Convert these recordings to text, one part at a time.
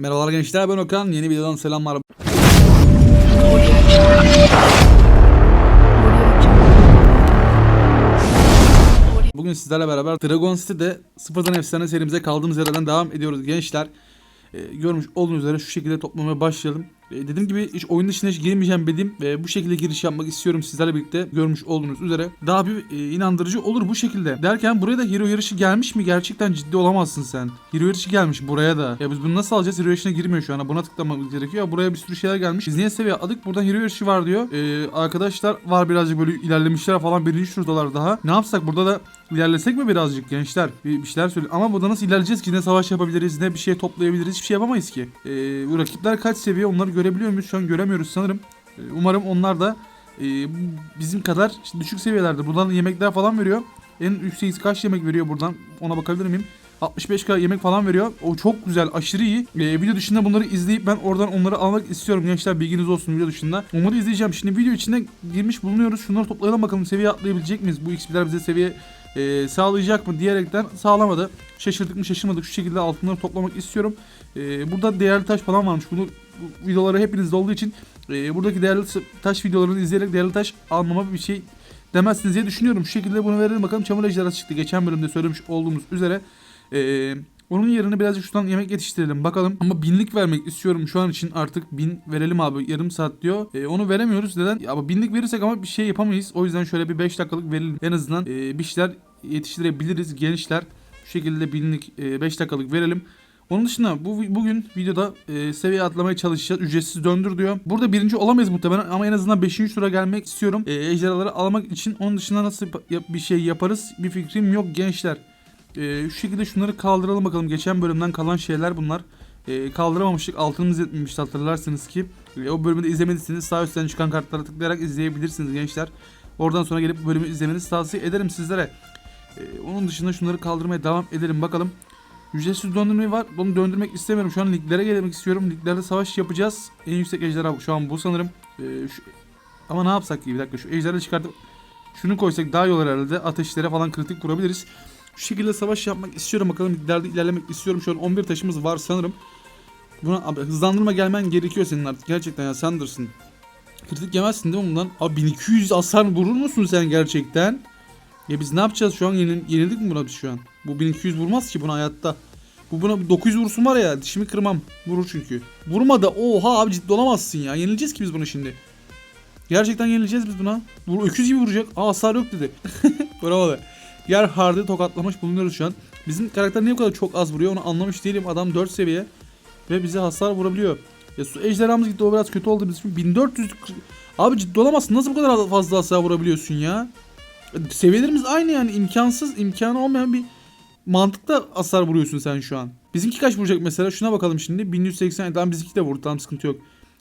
Merhabalar gençler ben Okan. Yeni videodan selamlar. Bugün sizlerle beraber Dragon City'de sıfırdan efsane serimize kaldığımız yerden devam ediyoruz gençler. Ee, görmüş olduğunuz üzere şu şekilde toplamaya başlayalım. Ee, dediğim gibi hiç oyun dışına hiç girmeyeceğim dedim. Ve bu şekilde giriş yapmak istiyorum sizlerle birlikte görmüş olduğunuz üzere. Daha bir e, inandırıcı olur bu şekilde. Derken buraya da hero yarışı gelmiş mi? Gerçekten ciddi olamazsın sen. Hero yarışı gelmiş buraya da. Ya biz bunu nasıl alacağız? Hero yarışına girmiyor şu an. Buna tıklamamız gerekiyor. Buraya bir sürü şeyler gelmiş. Biz niye seviye atladık? Buradan hero yarışı var diyor. Ee, arkadaşlar var birazcık böyle ilerlemişler falan. Birinci turdalar daha. Ne yapsak burada da ilerlesek mi birazcık gençler? Bir, bir şeyler söyle. Ama burada nasıl ilerleyeceğiz ki? Ne savaş yapabiliriz ne bir şey toplayabiliriz. Hiçbir şey yapamayız ki. Ee, bu rakipler kaç seviye onları görebiliyor muyuz? Şu an göremiyoruz sanırım. Ee, umarım onlar da e, bizim kadar düşük seviyelerde. Buradan yemekler falan veriyor. En yükseği kaç yemek veriyor buradan? Ona bakabilir miyim? 65k yemek falan veriyor. O çok güzel, aşırı iyi. Ee, video dışında bunları izleyip ben oradan onları almak istiyorum. Gençler bilginiz olsun video dışında. Onları izleyeceğim. Şimdi video içine girmiş bulunuyoruz. Şunları toplayalım bakalım seviye atlayabilecek miyiz? Bu XP'ler bize seviye e, sağlayacak mı diyerekten sağlamadı. Şaşırdık mı şaşırmadık. Şu şekilde altınları toplamak istiyorum. E, burada değerli taş falan varmış. Bunu bu videoları hepinizde olduğu için e, buradaki değerli taş videolarını izleyerek değerli taş almama bir şey demezsiniz diye düşünüyorum. Şu şekilde bunu verelim bakalım. Çamur ejderhası çıktı. Geçen bölümde söylemiş olduğumuz üzere. Ee, onun yerine birazcık şuradan yemek yetiştirelim bakalım. Ama binlik vermek istiyorum şu an için artık bin verelim abi yarım saat diyor. Ee, onu veremiyoruz neden? Ya, ama binlik verirsek ama bir şey yapamayız. O yüzden şöyle bir 5 dakikalık verelim. En azından e, bir şeyler yetiştirebiliriz gençler. Şu şekilde binlik 5 dakikalık verelim. Onun dışında bu bugün videoda e, seviye atlamaya çalışacağız. Ücretsiz döndür diyor. Burada birinci olamayız muhtemelen ama en azından 5. tura gelmek istiyorum. E, ejderhaları almak için onun dışında nasıl bir şey yaparız bir fikrim yok gençler. E, şu şekilde şunları kaldıralım bakalım. Geçen bölümden kalan şeyler bunlar. E, kaldıramamıştık. Altınımız yetmemişti hatırlarsınız ki. E, o bölümü de izlemediyseniz sağ üstten çıkan kartlara tıklayarak izleyebilirsiniz gençler. Oradan sonra gelip bölümü izlemenizi tavsiye ederim sizlere. E, onun dışında şunları kaldırmaya devam edelim bakalım. Ücretsiz döndürme var. Bunu döndürmek istemiyorum. Şu an liglere gelmek istiyorum. Liglerde savaş yapacağız. En yüksek ejderha şu an bu sanırım. Ee, şu... Ama ne yapsak ki bir dakika şu ejderha çıkartıp şunu koysak daha iyi olur herhalde. Ateşlere falan kritik kurabiliriz. Şu şekilde savaş yapmak istiyorum. Bakalım liglerde ilerlemek istiyorum. An 11 taşımız var sanırım. Buna abi, hızlandırma gelmen gerekiyor senin artık. Gerçekten ya Sanders'ın. Kritik yemezsin değil mi bundan? Abi 1200 hasar vurur musun sen gerçekten? Ya biz ne yapacağız şu an? Yenil, yenildik mi buna biz şu an? Bu 1200 vurmaz ki buna hayatta. Bu buna 900 vursun var ya dişimi kırmam. Vurur çünkü. Vurma da oha abi ciddi olamazsın ya. Yenileceğiz ki biz bunu şimdi. Gerçekten yenileceğiz biz buna. Vur, öküz gibi vuracak. Aa hasar yok dedi. Bravo da. Yer hardı tokatlamış bulunuyoruz şu an. Bizim karakter niye bu kadar çok az vuruyor onu anlamış değilim. Adam 4 seviye. Ve bize hasar vurabiliyor. Ya su ejderhamız gitti o biraz kötü oldu bizim için. 1400 Abi ciddi olamazsın. Nasıl bu kadar fazla hasar vurabiliyorsun ya? Seviyelerimiz aynı yani imkansız imkanı olmayan bir mantıkla hasar vuruyorsun sen şu an. Bizimki kaç vuracak mesela? Şuna bakalım şimdi. 1180 tamam bizimki de vurdu tamam sıkıntı yok.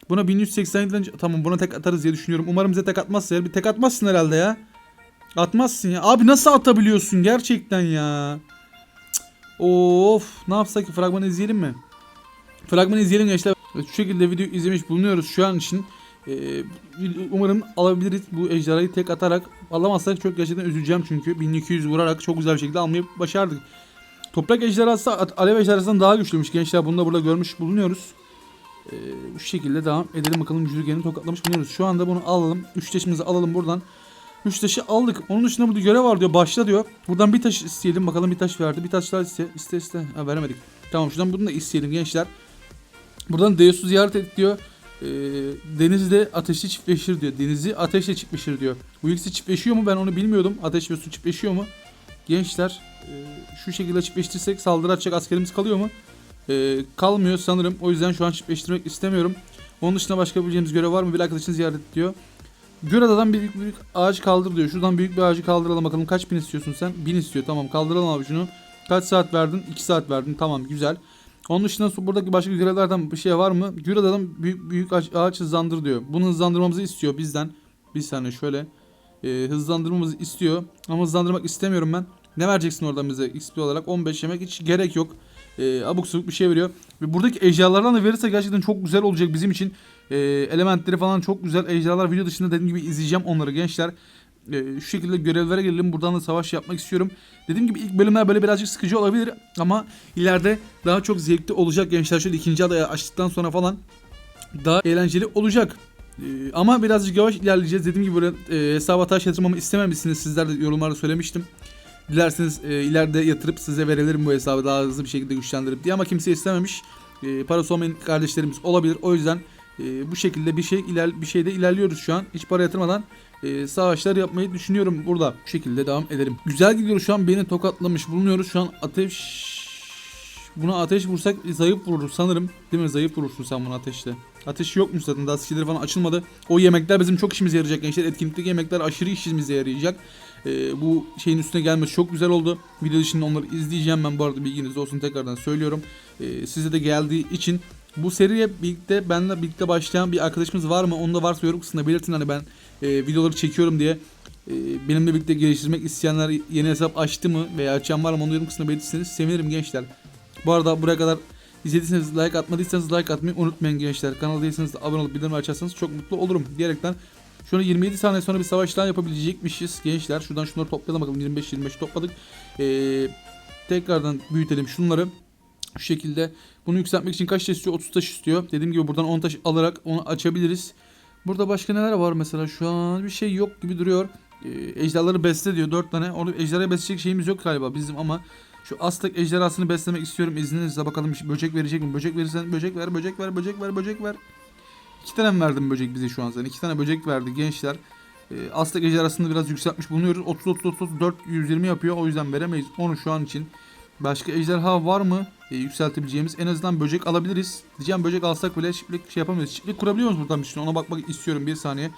Buna 1187'den tamam buna tek atarız diye düşünüyorum. Umarım bize tek atmazsa. Bir tek atmazsın herhalde ya. Atmazsın ya. Abi nasıl atabiliyorsun gerçekten ya. Of ne yapsak ki fragmanı izleyelim mi? Fragmanı izleyelim gençler. Şu şekilde video izlemiş bulunuyoruz şu an için. Ee, umarım alabiliriz bu ejderhayı tek atarak. Alamazsak çok gerçekten üzüleceğim çünkü 1200 vurarak çok güzel bir şekilde almayı başardık. Toprak ejderhası alev ejderhasından daha güçlüymüş gençler. Bunu da burada görmüş bulunuyoruz. Ee, bu şekilde devam edelim bakalım Jürgen'i tokatlamış bulunuyoruz. Şu anda bunu alalım. 3 taşımızı alalım buradan. 3 taşı aldık. Onun dışında burada görev var diyor. Başla diyor. Buradan bir taş isteyelim. Bakalım bir taş verdi. Bir taş daha iste. İste iste. Ha, veremedik. Tamam şuradan bunu da isteyelim gençler. Buradan Deus'u ziyaret et diyor. Ee, denizde ateşli çiftleşir diyor. Denizi ateşle çiftleşir diyor. Bu ikisi çiftleşiyor mu ben onu bilmiyordum. Ateş ve su çiftleşiyor mu? Gençler e, şu şekilde çiftleştirsek saldırı atacak askerimiz kalıyor mu? E, kalmıyor sanırım. O yüzden şu an çiftleştirmek istemiyorum. Onun dışında başka bileceğimiz görev var mı? Bir arkadaşın ziyaret et diyor. Görada'dan büyük büyük ağaç kaldır diyor. Şuradan büyük bir ağacı kaldıralım bakalım. Kaç bin istiyorsun sen? Bin istiyor. Tamam kaldıralım abi şunu. Kaç saat verdin? 2 saat verdin. Tamam güzel. Onun dışında buradaki başka görevlerden bir şey var mı? Gürada'dan büyük büyük ağaç, ağaç hızlandır diyor. Bunu hızlandırmamızı istiyor bizden. Bir saniye şöyle. Ee, hızlandırmamızı istiyor. Ama hızlandırmak istemiyorum ben. Ne vereceksin oradan bize XP olarak? 15 yemek hiç gerek yok. Ee, abuk sabuk bir şey veriyor. Ve buradaki ejderhalardan da verirse gerçekten çok güzel olacak bizim için. Ee, elementleri falan çok güzel. Ejderhalar video dışında dediğim gibi izleyeceğim onları gençler. e, şu şekilde görevlere gelelim. Buradan da savaş yapmak istiyorum. Dediğim gibi ilk bölümler böyle birazcık sıkıcı olabilir ama ileride daha çok zevkli olacak gençler. Şöyle ikinci adayı açtıktan sonra falan daha eğlenceli olacak. Ee, ama birazcık yavaş ilerleyeceğiz. Dediğim gibi böyle e, hesaba taş yatırmamı istememişsiniz. Sizler de yorumlarda söylemiştim. Dilerseniz e, ileride yatırıp size verebilirim bu hesabı daha hızlı bir şekilde güçlendirip diye ama kimse istememiş. E, parası olmayan kardeşlerimiz olabilir. O yüzden e, bu şekilde bir şey iler bir şeyde ilerliyoruz şu an. Hiç para yatırmadan e, savaşlar yapmayı düşünüyorum burada. Bu şekilde devam edelim. Güzel gidiyoruz şu an. Beni tokatlamış bulunuyoruz. Şu an ateş Buna ateş vursak zayıf vurur sanırım. Değil mi? Zayıf vurursun sen buna ateşle. Ateş yokmuş zaten. Daha falan açılmadı. O yemekler bizim çok işimize yarayacak gençler. Etkinlikteki yemekler aşırı işimize yarayacak. Ee, bu şeyin üstüne gelmesi çok güzel oldu. Video dışında onları izleyeceğim ben bu arada bilginiz olsun tekrardan söylüyorum. Ee, size de geldiği için bu seriye birlikte benle birlikte başlayan bir arkadaşımız var mı? Onu da varsa yorum kısmında belirtin hani ben e, videoları çekiyorum diye. E, benimle birlikte geliştirmek isteyenler yeni hesap açtı mı veya açan var mı onu yorum kısmında belirtirseniz sevinirim gençler. Bu arada buraya kadar izlediyseniz like atmadıysanız like atmayı unutmayın gençler. Kanala değilseniz de abone olup bildirim açarsanız çok mutlu olurum diyerekten. Şöyle 27 saniye sonra bir savaş daha yapabilecekmişiz gençler. Şuradan şunları toplayalım bakalım 25-25 topladık. Ee, tekrardan büyütelim şunları. Şu şekilde bunu yükseltmek için kaç taş istiyor? 30 taş istiyor. Dediğim gibi buradan 10 taş alarak onu açabiliriz. Burada başka neler var mesela şu an bir şey yok gibi duruyor. Ee, ejderhaları besle diyor 4 tane. Onu ejderhaya besleyecek şeyimiz yok galiba bizim ama şu Aztek ejderhasını beslemek istiyorum izninizle bakalım böcek verecek mi? Böcek verirsen böcek ver, böcek ver, böcek ver, böcek ver. İki tane mi verdim böcek bize şu an sen? İki tane böcek verdi gençler. Ee, Aztek ejderhasını biraz yükseltmiş bulunuyoruz. 30 30 30 4 120 yapıyor. O yüzden veremeyiz onu şu an için. Başka ejderha var mı? Ee, yükseltebileceğimiz. En azından böcek alabiliriz. Diyeceğim böcek alsak bile çiftlik şey yapamıyoruz. Çiftlik kurabiliyor muyuz buradan bir şey? Ona bakmak istiyorum bir saniye.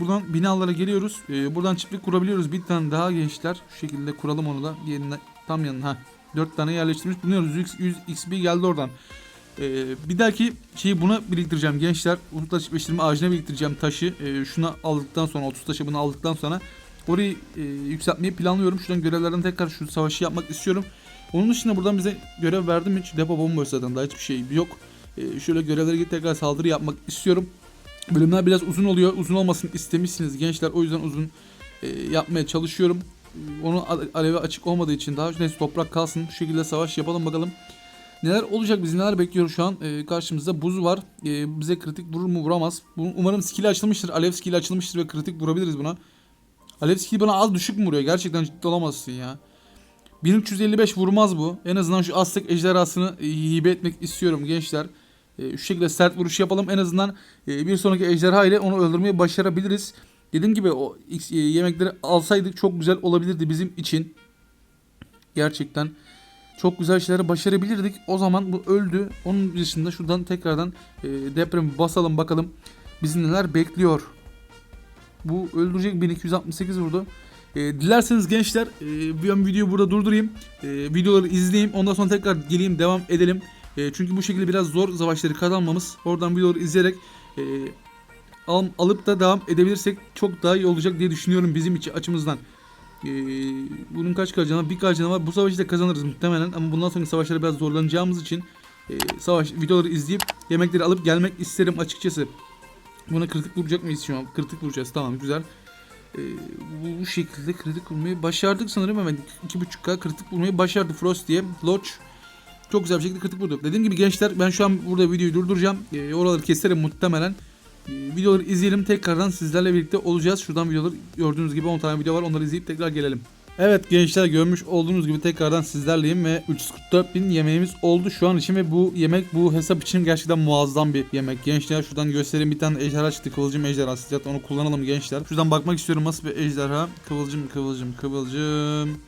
Buradan binalara geliyoruz. Ee, buradan çiftlik kurabiliyoruz. Bir tane daha gençler. Şu şekilde kuralım onu da. Yerine tam yanına. 4 tane yerleştirmiş bulunuyoruz. 100, 100 XP geldi oradan. Ee, bir dahaki şeyi buna biriktireceğim gençler. Umutla çiftleştirme ağacına biriktireceğim taşı. Ee, şuna aldıktan sonra 30 taşı bunu aldıktan sonra orayı e, yükseltmeyi planlıyorum. Şuradan görevlerden tekrar şu savaşı yapmak istiyorum. Onun dışında buradan bize görev verdi mi? Hiç depo bomboş zaten daha hiçbir şey yok. Ee, şöyle görevlere gidip tekrar saldırı yapmak istiyorum. Bölümler biraz uzun oluyor. Uzun olmasını istemişsiniz gençler. O yüzden uzun e, yapmaya çalışıyorum. Onun alevi açık olmadığı için daha neyse toprak kalsın. Bu şekilde savaş yapalım bakalım. Neler olacak bizi neler bekliyor şu an? Ee, karşımızda buz var. Ee, bize kritik vurur mu vuramaz. Umarım skill açılmıştır. Alev skill açılmıştır ve kritik vurabiliriz buna. Alev skill bana az düşük mü vuruyor? Gerçekten ciddi olamazsın ya. 1355 vurmaz bu. En azından şu Aztek ejderhasını e, hibe etmek istiyorum gençler. E, şu şekilde sert vuruş yapalım. En azından e, bir sonraki ejderha ile onu öldürmeyi başarabiliriz. Dediğim gibi o e, yemekleri alsaydık çok güzel olabilirdi bizim için. Gerçekten çok güzel şeyleri başarabilirdik. O zaman bu öldü. Onun dışında şuradan tekrardan e, depremi basalım bakalım. Bizi neler bekliyor. Bu öldürecek 1268 vurdu. E, dilerseniz gençler e, ben videoyu burada durdurayım. E, videoları izleyeyim. Ondan sonra tekrar geleyim devam edelim. E, çünkü bu şekilde biraz zor savaşları kazanmamız. Oradan videoları izleyerek e, al, alıp da devam edebilirsek çok daha iyi olacak diye düşünüyorum bizim için açımızdan. Ee, bunun kaç kalacağına bir kalacağına var. Bu savaşı da kazanırız muhtemelen ama bundan sonraki savaşlara biraz zorlanacağımız için e, savaş videoları izleyip yemekleri alıp gelmek isterim açıkçası. Buna kritik vuracak mıyız şu an? Kritik vuracağız tamam güzel. Ee, bu, şekilde kritik vurmayı başardık sanırım hemen 2.5k kritik vurmayı başardı Frost diye. Lodge çok güzel bir şekilde kritik vurdu. Dediğim gibi gençler ben şu an burada videoyu durduracağım. Ee, oraları keserim muhtemelen. Ee, videoları izleyelim tekrardan sizlerle birlikte olacağız. Şuradan videoları gördüğünüz gibi 10 tane video var onları izleyip tekrar gelelim. Evet gençler görmüş olduğunuz gibi tekrardan sizlerleyim ve 344 bin yemeğimiz oldu şu an için ve bu yemek bu hesap için gerçekten muazzam bir yemek. Gençler şuradan göstereyim bir tane ejderha çıktı kıvılcım ejderhası zaten onu kullanalım gençler. Şuradan bakmak istiyorum nasıl bir ejderha. Kıvılcım kıvılcım kıvılcım.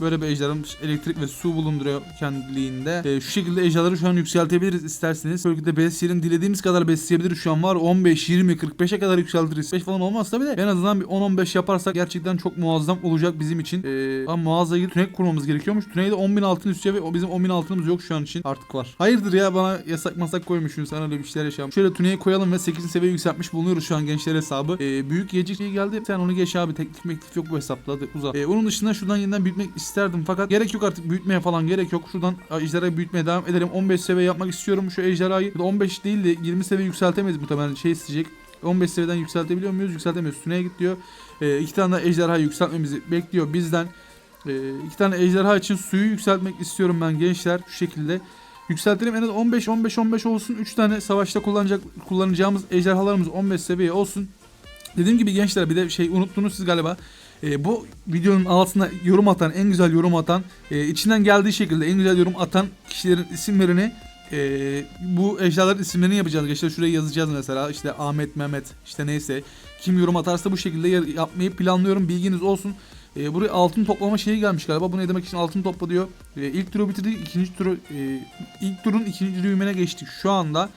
Böyle bir ejderhamız elektrik ve su bulunduruyor kendiliğinde. Ee, şu şekilde ejderhaları şu an yükseltebiliriz isterseniz. Bölgede besleyelim. Dilediğimiz kadar besleyebiliriz şu an var. 15, 20, 45'e kadar yükseltiriz. 5 falan olmaz tabi de. En azından bir 10-15 yaparsak gerçekten çok muazzam olacak bizim için. Ee, ama mağazaya gidip tünek kurmamız gerekiyormuş. Tüneyde 10.000 altın istiyor ve bizim 10.000 altınımız yok şu an için. Artık var. Hayırdır ya bana yasak masak koymuşsun. Sana öyle bir şeyler yaşam. Şöyle tüneyi koyalım ve 8. seviye yükseltmiş bulunuyoruz şu an gençler hesabı. Ee, büyük yiyecek şey geldi. Sen onu geç abi. Teklif meklif yok bu hesapta. Hadi uzat. Ee, onun dışında şuradan yeniden büyütmek isterdim fakat gerek yok artık büyütmeye falan gerek yok. Şuradan ejderhayı büyütmeye devam edelim. 15 seviye yapmak istiyorum şu ejderhayı. 15 değil de 20 seviye yükseltemeyiz muhtemelen şey isteyecek. 15 seviyeden yükseltebiliyor muyuz? Yükseltemiyoruz. Tüneye git diyor. E, iki tane daha ejderha yükseltmemizi bekliyor bizden. E, iki tane ejderha için suyu yükseltmek istiyorum ben gençler. Şu şekilde. Yükseltelim en az 15 15 15 olsun. 3 tane savaşta kullanacak kullanacağımız ejderhalarımız 15 seviye olsun. Dediğim gibi gençler bir de şey unuttunuz siz galiba. E, bu videonun altına yorum atan, en güzel yorum atan, e, içinden geldiği şekilde en güzel yorum atan kişilerin isimlerini e, bu ejderhaların isimlerini yapacağız. Gençler şuraya yazacağız mesela. İşte Ahmet, Mehmet, işte neyse. Kim yorum atarsa bu şekilde ya- yapmayı planlıyorum. Bilginiz olsun. E, buraya altın toplama şeyi gelmiş galiba. Bu ne demek için altın topla diyor. E, ilk turu bitirdik. ikinci turu e, ilk turun ikinci düğümüne geçtik şu anda.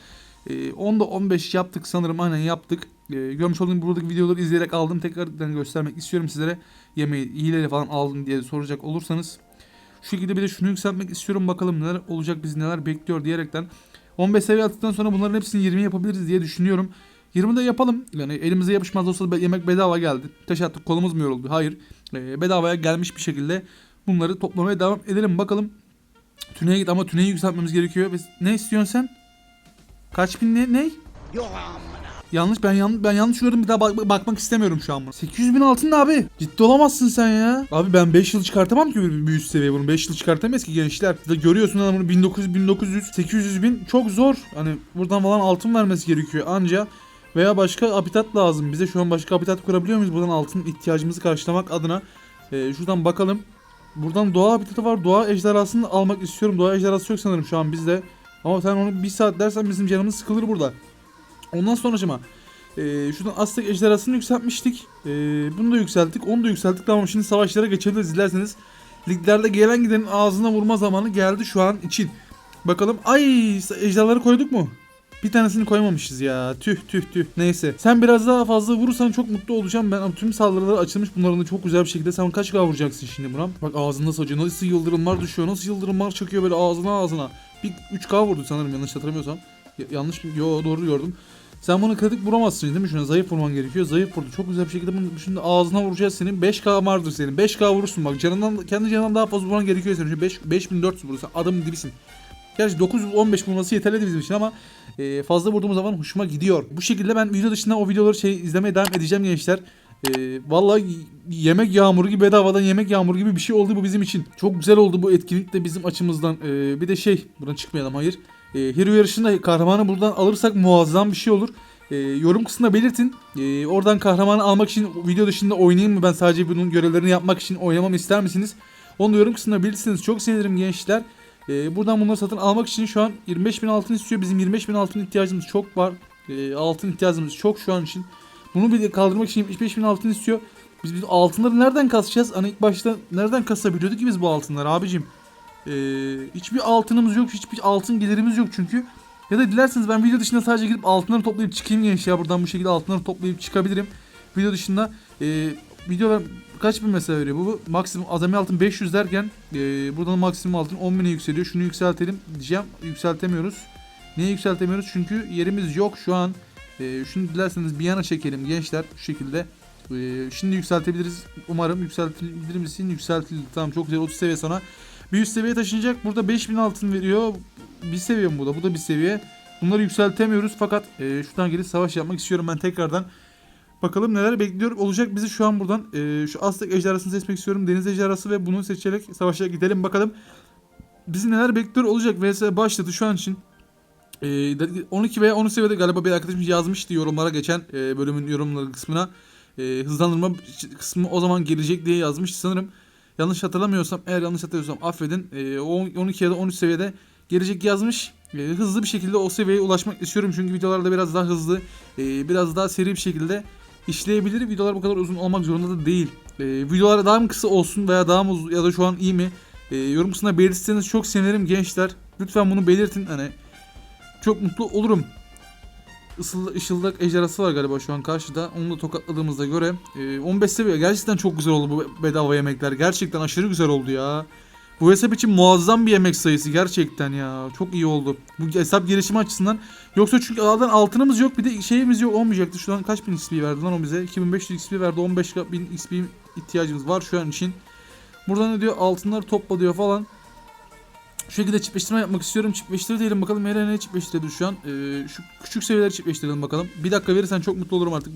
E, 10'da 15 yaptık sanırım. Aynen yaptık. E, görmüş olduğum buradaki videoları izleyerek aldım. Tekrardan göstermek istiyorum sizlere. Yemeği hileyle falan aldım diye soracak olursanız. Şu şekilde bir de şunu yükseltmek istiyorum. Bakalım neler olacak bizi neler bekliyor diyerekten. 15 seviye attıktan sonra bunların hepsini 20 yapabiliriz diye düşünüyorum. 20 de yapalım. Yani elimize yapışmaz olsa da yemek bedava geldi. Taş attık kolumuz mu yoruldu? Hayır. E, bedavaya gelmiş bir şekilde bunları toplamaya devam edelim. Bakalım. Tüneye git ama tüneyi yükseltmemiz gerekiyor. Ne istiyorsun sen? Kaç bin ne? ne? Yanlış ben yan, ben yanlış gördüm bir daha bak- bakmak istemiyorum şu an buna. 800 bin altın ne abi? Ciddi olamazsın sen ya. Abi ben 5 yıl çıkartamam ki bir, bir üst seviye bunu. 5 yıl çıkartamayız ki gençler. De görüyorsun adamın 1900 1900 800 bin çok zor. Hani buradan falan altın vermesi gerekiyor anca. Veya başka habitat lazım. Bize şu an başka habitat kurabiliyor muyuz? Buradan altın ihtiyacımızı karşılamak adına. Ee, şuradan bakalım. Buradan doğa habitatı var. Doğa ejderhasını almak istiyorum. Doğa ejderhası yok sanırım şu an bizde. Ama sen onu bir saat dersen bizim canımız sıkılır burada. Ondan sonracıma e, şuradan Aztek ejderhasını yükseltmiştik. E, bunu da yükselttik. Onu da yükselttik. Tamam şimdi savaşlara geçebiliriz dilerseniz. Liglerde gelen gidenin ağzına vurma zamanı geldi şu an için. Bakalım. Ay ejderhaları koyduk mu? Bir tanesini koymamışız ya. Tüh tüh tüh. Neyse. Sen biraz daha fazla vurursan çok mutlu olacağım. Ben tüm saldırılar açılmış. Bunların da çok güzel bir şekilde. Sen kaç k vuracaksın şimdi buna? Bak ağzında sacı. Nasıl yıldırımlar düşüyor. Nasıl yıldırımlar çakıyor böyle ağzına ağzına. Bir 3k vurdu sanırım yanlış hatırlamıyorsam. Ya- yanlış mı? Yo doğru gördüm. Sen bunu kritik vuramazsın değil mi? Şuna zayıf vurman gerekiyor. Zayıf vurdu. Çok güzel bir şekilde bunu şimdi ağzına vuracağız senin. 5k vardır senin. 5k vurursun bak. Canından kendi canından daha fazla vurman gerekiyor senin. Şu 5 5400 vurursan adamın dibisin. Gerçi 915 vurması yeterli bizim için ama e, fazla vurduğumuz zaman hoşuma gidiyor. Bu şekilde ben video dışında o videoları şey izlemeye devam edeceğim gençler. E, vallahi yemek yağmuru gibi bedavadan yemek yağmuru gibi bir şey oldu bu bizim için. Çok güzel oldu bu etkinlik de bizim açımızdan. E, bir de şey buradan çıkmayalım hayır. E, Hero yarışında kahramanı buradan alırsak muazzam bir şey olur. E, yorum kısmına belirtin. E, oradan kahramanı almak için video dışında oynayayım mı ben sadece bunun görevlerini yapmak için oynamamı ister misiniz? Onu da yorum kısmına belirtirseniz çok sevinirim gençler. E, buradan bunları satın almak için şu an 25.000 altın istiyor. Bizim 25.000 altın ihtiyacımız çok var. E, altın ihtiyacımız çok şu an için. Bunu bir de kaldırmak için 75.000 altın istiyor. Biz, biz altınları nereden kasacağız? Hani ilk başta nereden kasabiliyorduk ki biz bu altınları abicim? Ee, hiçbir altınımız yok. Hiçbir altın gelirimiz yok çünkü. Ya da dilerseniz ben video dışında sadece gidip altınları toplayıp çıkayım genç ya. Buradan bu şekilde altınları toplayıp çıkabilirim. Video dışında e, videolar kaç bin mesela veriyor bu? bu maksimum azami altın 500 derken e, buradan maksimum altın 10 bine yükseliyor. Şunu yükseltelim diyeceğim. Yükseltemiyoruz. Niye yükseltemiyoruz? Çünkü yerimiz yok şu an. E, şunu dilerseniz bir yana çekelim gençler şu şekilde. E, şimdi yükseltebiliriz. Umarım yükseltebilir misin? Yükseltildi. Tamam çok güzel 30 seviye sonra. Bir üst seviye taşınacak. Burada 5000 altın veriyor. Bir seviye mi bu da? Bu da bir seviye. Bunları yükseltemiyoruz fakat e, şuradan gelip savaş yapmak istiyorum ben tekrardan. Bakalım neler bekliyor olacak bizi şu an buradan. E, şu Aztek ejderhasını seçmek istiyorum. Deniz ejderhası ve bunu seçerek savaşa gidelim bakalım. Bizi neler bekliyor olacak. VS başladı şu an için. E, 12 veya 13 seviyede galiba bir arkadaşım yazmıştı yorumlara geçen e, bölümün yorumları kısmına. E, hızlandırma kısmı o zaman gelecek diye yazmıştı sanırım. Yanlış hatırlamıyorsam, eğer yanlış hatırlıyorsam affedin. E, 12 ya da 13 seviyede gelecek yazmış. E, hızlı bir şekilde o seviyeye ulaşmak istiyorum. Çünkü videolarda biraz daha hızlı, e, biraz daha seri bir şekilde işleyebilir. Videolar bu kadar uzun olmak zorunda da değil. E, videolar daha mı kısa olsun veya daha mı uzun ya da şu an iyi mi? E, yorum kısmına belirtirseniz çok sevinirim gençler. Lütfen bunu belirtin. Hani çok mutlu olurum. Isıl, ışıldak ejderhası var galiba şu an karşıda. Onu da tokatladığımızda göre. e, 15 seviye. Gerçekten çok güzel oldu bu bedava yemekler. Gerçekten aşırı güzel oldu ya. Bu hesap için muazzam bir yemek sayısı gerçekten ya. Çok iyi oldu. Bu hesap gelişimi açısından. Yoksa çünkü aladan altınımız yok bir de şeyimiz yok olmayacaktı. Şu an kaç bin XP verdi lan o bize? 2500 XP verdi. 15 bin XP ihtiyacımız var şu an için. Buradan ne diyor? Altınları topla diyor falan. Şu şekilde çiftleştirme yapmak istiyorum. Çiftleştir bakalım nereye ne çiftleştirdi şu an. Ee, şu küçük seviyeleri çiftleştirelim bakalım. Bir dakika verirsen çok mutlu olurum artık.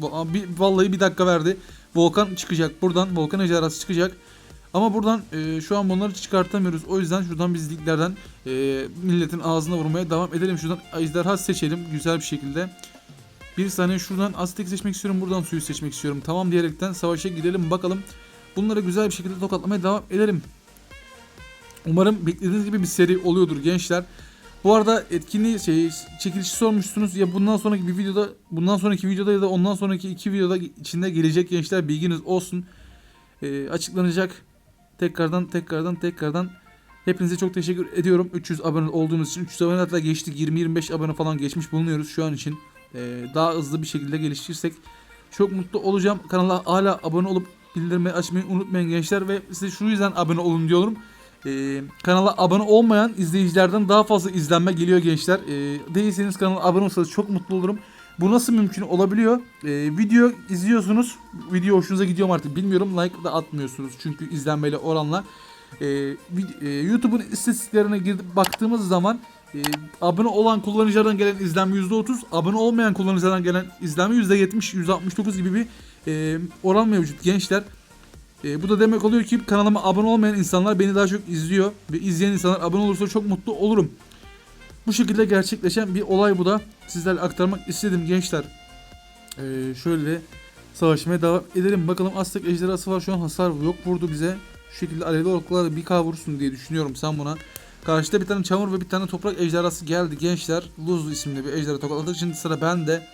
Vallahi bir dakika verdi. Volkan çıkacak buradan. Volkan ejderhası çıkacak. Ama buradan e, şu an bunları çıkartamıyoruz. O yüzden şuradan biz liglerden e, milletin ağzına vurmaya devam edelim. Şuradan ejderha seçelim güzel bir şekilde. Bir saniye şuradan Aztek seçmek istiyorum. Buradan suyu seçmek istiyorum. Tamam diyerekten savaşa gidelim bakalım. Bunları güzel bir şekilde tokatlamaya devam edelim. Umarım beklediğiniz gibi bir seri oluyordur gençler. Bu arada etkinliği şey, çekilişi sormuşsunuz ya bundan sonraki bir videoda bundan sonraki videoda ya da ondan sonraki iki videoda içinde gelecek gençler bilginiz olsun. Ee, açıklanacak. Tekrardan tekrardan tekrardan hepinize çok teşekkür ediyorum. 300 abone olduğunuz için 300 abone hatta geçtik 20-25 abone falan geçmiş bulunuyoruz şu an için. Ee, daha hızlı bir şekilde geliştirirsek çok mutlu olacağım. Kanala hala abone olup bildirimleri açmayı unutmayın gençler ve size şu yüzden abone olun diyorum. Ee, kanala abone olmayan izleyicilerden daha fazla izlenme geliyor gençler. Ee, değilseniz kanala abone olsanız çok mutlu olurum. Bu nasıl mümkün olabiliyor? Ee, video izliyorsunuz. Video hoşunuza gidiyor mu artık bilmiyorum. Like da atmıyorsunuz çünkü izlenmeyle oranla. Ee, e, YouTube'un istatistiklerine girip baktığımız zaman e, abone olan kullanıcılardan gelen izlenme %30, abone olmayan kullanıcılardan gelen izlenme %70, %69 gibi bir e, oran mevcut gençler. E, bu da demek oluyor ki kanalıma abone olmayan insanlar beni daha çok izliyor ve izleyen insanlar abone olursa çok mutlu olurum. Bu şekilde gerçekleşen bir olay bu da. Sizlerle aktarmak istedim gençler. E, şöyle savaşmaya devam edelim. Bakalım Aztek ejderhası var şu an hasar yok vurdu bize. Şu şekilde alevli oklarla bir K vursun diye düşünüyorum sen buna. Karşıda bir tane çamur ve bir tane toprak ejderhası geldi gençler. Luz isimli bir ejderha tokatladı. Şimdi sıra bende.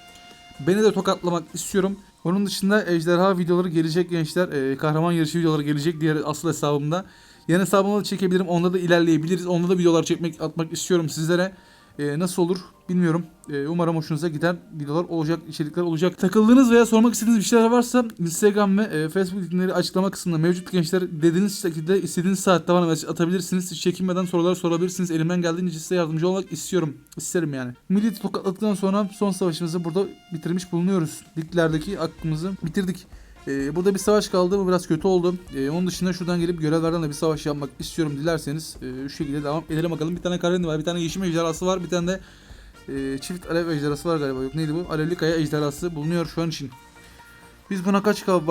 Beni de tokatlamak istiyorum. Onun dışında ejderha videoları gelecek gençler. Ee, kahraman yarışı videoları gelecek diğer asıl hesabımda. Yan hesabımda da çekebilirim. Onda da ilerleyebiliriz. Onda da videolar çekmek atmak istiyorum sizlere. Ee, nasıl olur bilmiyorum. Ee, umarım hoşunuza gider videolar olacak, içerikler olacak. Takıldığınız veya sormak istediğiniz bir şeyler varsa Instagram ve e, Facebook linkleri açıklama kısmında mevcut gençler. Dediğiniz şekilde istediğiniz saatte bana mesaj atabilirsiniz. Hiç çekinmeden sorular sorabilirsiniz. Elimden geldiğince size yardımcı olmak istiyorum. İsterim yani. Milleti tokatladıktan sonra son savaşımızı burada bitirmiş bulunuyoruz. Liglerdeki hakkımızı bitirdik. Ee, burada bir savaş kaldı. Bu biraz kötü oldu. Ee, onun dışında şuradan gelip görevlerden de bir savaş yapmak istiyorum dilerseniz. Ee, şu şekilde devam edelim bakalım. Bir tane Karenli var. Bir tane Yeşim Ejderhası var. Bir tane de e, çift alev ejderhası var galiba. Yok neydi bu? Alevli Kaya Ejderhası bulunuyor şu an için. Biz buna kaç K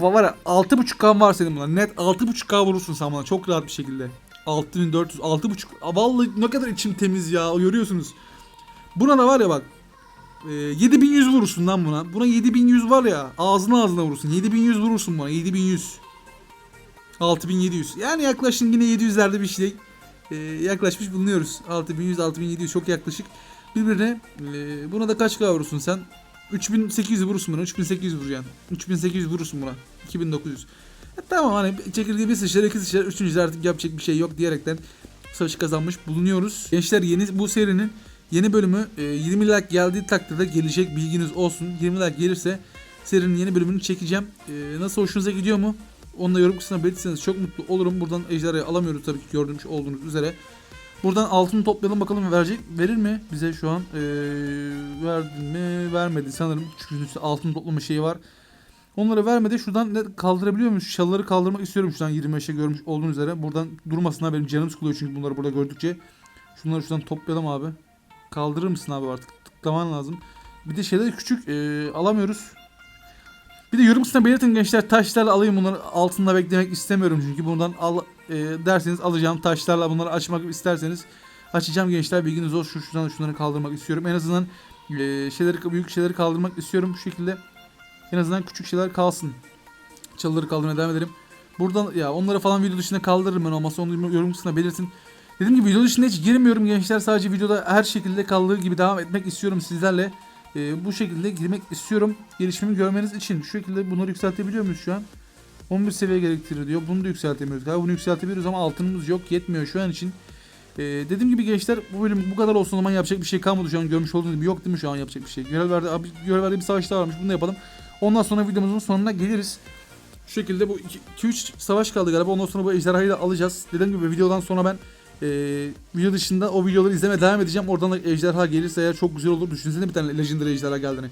var ya 6.5 K var senin buna. Net 6.5 K vurursun sen buna çok rahat bir şekilde. 6400 6.5 Aa, Vallahi ne kadar içim temiz ya görüyorsunuz. Buna da var ya bak e, 7100 vurursun lan buna. Buna 7100 var ya ağzına ağzına vurursun. 7100 vurursun buna 7100. 6700. Yani yaklaşın yine 700'lerde bir şey e, yaklaşmış bulunuyoruz. 6100 6700 çok yaklaşık birbirine. E, buna da kaç K vurursun sen? 3800 vurursun buna. 3800 vuracaksın. 3800 vurursun buna. 2900. E, tamam hani çekirdeği bir sıçrar iki sıçrar üçüncü artık yapacak bir şey yok diyerekten savaşı kazanmış bulunuyoruz. Gençler yeni bu serinin yeni bölümü e, 20 like geldiği takdirde gelecek bilginiz olsun. 20 like gelirse serinin yeni bölümünü çekeceğim. E, nasıl hoşunuza gidiyor mu? Onu da yorum kısmına belirtirseniz çok mutlu olurum. Buradan ejderhayı alamıyoruz tabii ki gördüğünüz olduğunuz üzere. Buradan altını toplayalım bakalım verecek verir mi bize şu an ee, verdi mi vermedi sanırım çünkü üstte altın toplama şeyi var onları vermedi şuradan ne kaldırabiliyor muyuz şalları kaldırmak istiyorum şuradan 25'e görmüş olduğunuz üzere buradan durmasınlar benim canım sıkılıyor çünkü bunları burada gördükçe şunları şuradan toplayalım abi kaldırır mısın abi artık? Tıklaman lazım. Bir de şeyleri küçük ee, alamıyoruz. Bir de yorum kısmına belirtin gençler taşlarla alayım bunları. Altında beklemek istemiyorum çünkü bundan al e, derseniz alacağım. Taşlarla bunları açmak isterseniz açacağım gençler. Bilginiz olsun. Şu şuradan şunları kaldırmak istiyorum. En azından e, şeyleri büyük şeyleri kaldırmak istiyorum. Bu şekilde en azından küçük şeyler kalsın. Çalıları kaldırmaya devam edelim. Buradan ya onları falan video dışında kaldırırım ben. Olmazsa onu yorum kısmına belirtin dediğim gibi video dışında hiç girmiyorum gençler sadece videoda her şekilde kaldığı gibi devam etmek istiyorum sizlerle e, bu şekilde girmek istiyorum gelişimimi görmeniz için şu şekilde bunları yükseltebiliyor muyuz şu an 11 seviye gerektirir diyor. Bunu da yükseltemiyoruz. Galiba bunu yükseltebiliyoruz ama altınımız yok. Yetmiyor şu an için. Ee, dediğim gibi gençler bu bölüm bu kadar olsun o zaman yapacak bir şey kalmadı şu an görmüş olduğunuz gibi yok değil mi şu an yapacak bir şey. Görev verdi, abi, görev verdiği bir savaş daha varmış bunu da yapalım. Ondan sonra videomuzun sonuna geliriz. Şu şekilde bu 2-3 savaş kaldı galiba ondan sonra bu ejderhayı da alacağız. Dediğim gibi videodan sonra ben e, video dışında o videoları izlemeye devam edeceğim. Oradan da ejderha gelirse eğer çok güzel olur. Düşünsene bir tane legendary ejderha geldiğini.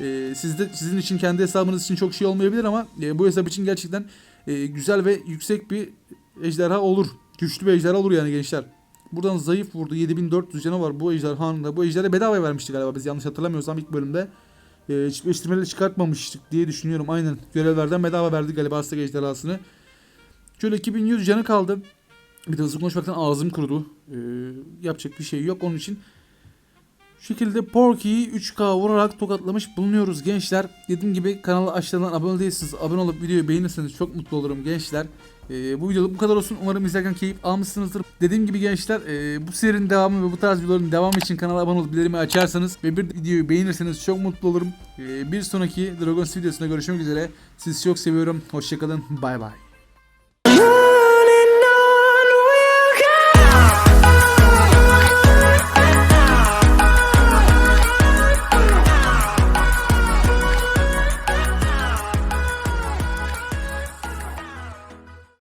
E, sizde, sizin için kendi hesabınız için çok şey olmayabilir ama e, bu hesap için gerçekten e, güzel ve yüksek bir ejderha olur. Güçlü bir ejderha olur yani gençler. Buradan zayıf vurdu. 7400 canı var bu ejderhanın da. Bu ejderi bedava vermişti galiba biz yanlış hatırlamıyorsam ilk bölümde. E, çıkartmamıştık diye düşünüyorum. Aynen görevlerden bedava verdik galiba Aztek ejderhasını. Şöyle 2100 canı kaldı. Bir de hızlı konuşmaktan ağzım kurudu. E, yapacak bir şey yok onun için. Şu şekilde Porky'yi 3K vurarak tokatlamış bulunuyoruz gençler. Dediğim gibi kanala aşağıdan abone değilsiniz. Abone olup videoyu beğenirseniz çok mutlu olurum gençler. Ee, bu videoluk bu kadar olsun. Umarım izlerken keyif almışsınızdır. Dediğim gibi gençler e, bu serinin devamı ve bu tarz videoların devamı için kanala abone olup bildirimi açarsanız ve bir videoyu beğenirseniz çok mutlu olurum. Ee, bir sonraki Dragons videosunda görüşmek üzere. Sizi çok seviyorum. Hoşçakalın. Bay bay.